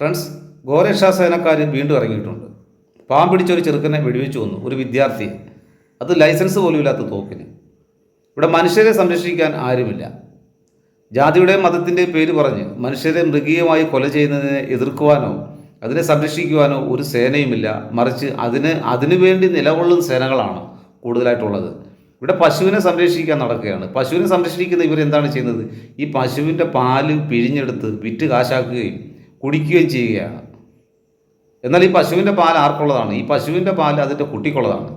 Friends ഗോരക്ഷാ സേനക്കാർ വീണ്ടും ഇറങ്ങിയിട്ടുണ്ട്. പാമ്പ് പിടിച്ചൊരു ചെറുക്കനെ വെടിവെച്ചു വന്നു ഒരു വിദ്യാർത്ഥിയെ. അത് ലൈസൻസ് പോലും ഇല്ലാത്ത തോക്കിന്. ഇവിടെ മനുഷ്യരെ സംരക്ഷിക്കാൻ ആരുമില്ല. ജാതിയുടെ മതത്തിന്റെയും പേര് പറഞ്ഞ് മനുഷ്യരെ മൃഗീയമായി കൊല ചെയ്യുന്നതിനെ എതിർക്കുവാനോ അതിനെ സംരക്ഷിക്കുവാനോ ഒരു സേനയുമില്ല. മറിച്ച് അതിന് അതിനുവേണ്ടി നിലകൊള്ളുന്ന സേനകളാണ് കൂടുതലായിട്ടുള്ളത്. ഇവിടെ പശുവിനെ സംരക്ഷിക്കാൻ നടക്കുകയാണ്. പശുവിനെ സംരക്ഷിക്കുന്ന ഇവരെന്താണ് ചെയ്യുന്നത്? ഈ പശുവിന്റെ പാൽ പിഴിഞ്ഞെടുത്ത് വിറ്റ് കാശാക്കുകയും കുടിക്കുകയും ചെയ്യുകയാണ്. എന്നാൽ ഈ പശുവിന്റെ പാൽ ആർക്കുള്ളതാണ്? ഈ പശുവിന്റെ പാൽ അതിന്റെ കുട്ടിക്കുള്ളതാണ്.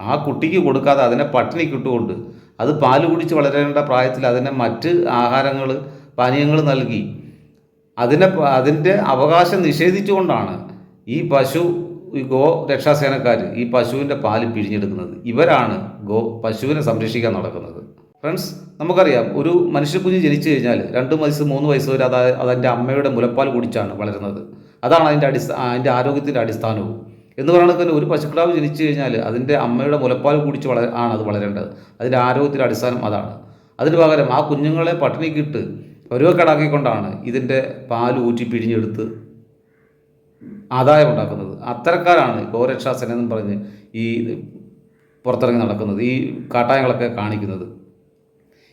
ആ കുട്ടിക്ക് കൊടുക്കാതെ അതിനെ പട്ടിണിക്ക് ഇട്ടുകൊണ്ട് അത് പാൽ കുടിച്ച് വളരേണ്ട പ്രായത്തിൽ അതിനെ മറ്റ് ആഹാരങ്ങൾ പാനീയങ്ങൾ നൽകി അതിനെ അതിന്റെ അവകാശം നിഷേധിച്ചുകൊണ്ടാണ് ഈ പശു ഈ ഗോ രക്ഷാസേനക്കാർ ഈ പശുവിന്റെ പാൽ പിഴിഞ്ഞെടുക്കുന്നത്. ഇവരാണ് ഗോ പശുവിനെ സംരക്ഷിക്കാൻ നടക്കുന്നത്. ഫ്രണ്ട്സ് നമുക്കറിയാം ഒരു മനുഷ്യക്കുഞ്ഞ് ജനിച്ചു കഴിഞ്ഞാൽ രണ്ട് വയസ്സ് മൂന്ന് വയസ്സ് വരെ അത് അതിന്റെ അമ്മയുടെ മുലപ്പാൽ കുടിച്ചാണ് വളരുന്നത്. അതാണ് അതിന്റെ അടിസ്ഥാന അതിന്റെ ആരോഗ്യത്തിന്റെ അടിസ്ഥാനവും. എന്ന് പറയുന്നത് തന്നെ ഒരു പശുക്കളാവ് ജനിച്ചു കഴിഞ്ഞാൽ അതിന്റെ അമ്മയുടെ മുലപ്പാൽ കുടിച്ച് വള ആണ് അത് വളരേണ്ടത്. അതിന്റെ ആരോഗ്യത്തിന്റെ അടിസ്ഥാനം അതാണ്. അതിന് പകരം ആ കുഞ്ഞുങ്ങളെ പട്ടിണിക്കിട്ട് പരുവക്കടാക്കിക്കൊണ്ടാണ് ഇതിന്റെ പാൽ ഊറ്റി പിഴിഞ്ഞെടുത്ത് ആദായം ഉണ്ടാക്കുന്നത്. അത്തരക്കാരാണ് ഗോരക്ഷാസന എന്നും പറഞ്ഞ് ഈ പുറത്തിറങ്ങി നടക്കുന്നത്. ഈ കാട്ടായങ്ങളൊക്കെ കാണിക്കുന്നത്.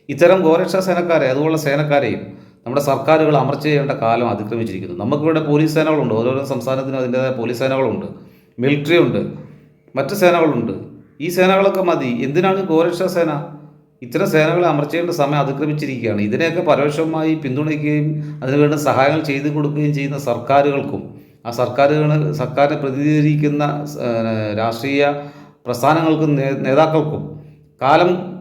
ഇത്തരം ഗോരക്ഷാ സേനക്കാരെ അതുപോലെ സേനക്കാരെയും നമ്മുടെ സർക്കാരുകൾ അമർച്ച ചെയ്യേണ്ട കാലം അതിക്രമിച്ചിരിക്കുന്നു. നമുക്കിവിടെ പോലീസ് സേനകളുണ്ട്. ഓരോരോ സംസ്ഥാനത്തിനും അതിന്റെതായ പോലീസ് സേനകളുണ്ട്. മിലിറ്ററി ഉണ്ട്. മറ്റ് സേനകളുണ്ട്. ഈ സേനകളൊക്കെ മതി. എന്തിനാണ് ഗോരക്ഷാ സേന? ഇത്തരം സേനകളെ അമർച്ച ചെയ്യേണ്ട സമയം അതിക്രമിച്ചിരിക്കുകയാണ്. ഇതിനെയൊക്കെ പരോക്ഷമായി പിന്തുണയ്ക്കുകയും അതിനുവേണ്ട സഹായങ്ങൾ ചെയ്തു കൊടുക്കുകയും ചെയ്യുന്ന സർക്കാരുകൾക്കും ആ സർക്കാരുകൾ സർക്കാരിനെ പ്രതിനിധീകരിക്കുന്ന രാഷ്ട്രീയ പ്രസ്ഥാനങ്ങൾക്കും നേതാക്കൾക്കും കാലം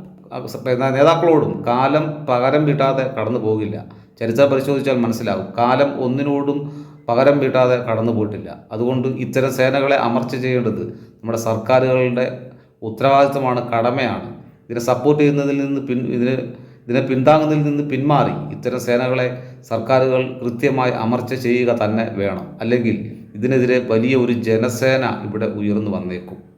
നേതാക്കളോടും കാലം പകരം വീട്ടാതെ കടന്നു പോകില്ല. ചരിത്രം പരിശോധിച്ചാൽ മനസ്സിലാകും. കാലം ഒന്നിനോടും പകരം വീട്ടാതെ കടന്നു പോയിട്ടില്ല. അതുകൊണ്ട് ഇത്തരം സേനകളെ അമർച്ച ചെയ്യേണ്ടത് നമ്മുടെ സർക്കാരുകളുടെ ഉത്തരവാദിത്തമാണ് കടമയാണ്. ഇതിനെ സപ്പോർട്ട് ചെയ്യുന്നതിൽ നിന്ന് പിൻ ഇതിന് ഇതിനെ പിന്താങ്ങുന്നതിൽ നിന്ന് പിന്മാറി ഇത്തരം സേനകളെ സർക്കാരുകൾ കൃത്യമായി അമർച്ച ചെയ്യുക തന്നെ വേണം. അല്ലെങ്കിൽ ഇതിനെതിരെ വലിയ ഒരു ജനസേന ഇവിടെ ഉയർന്നു വന്നേക്കും.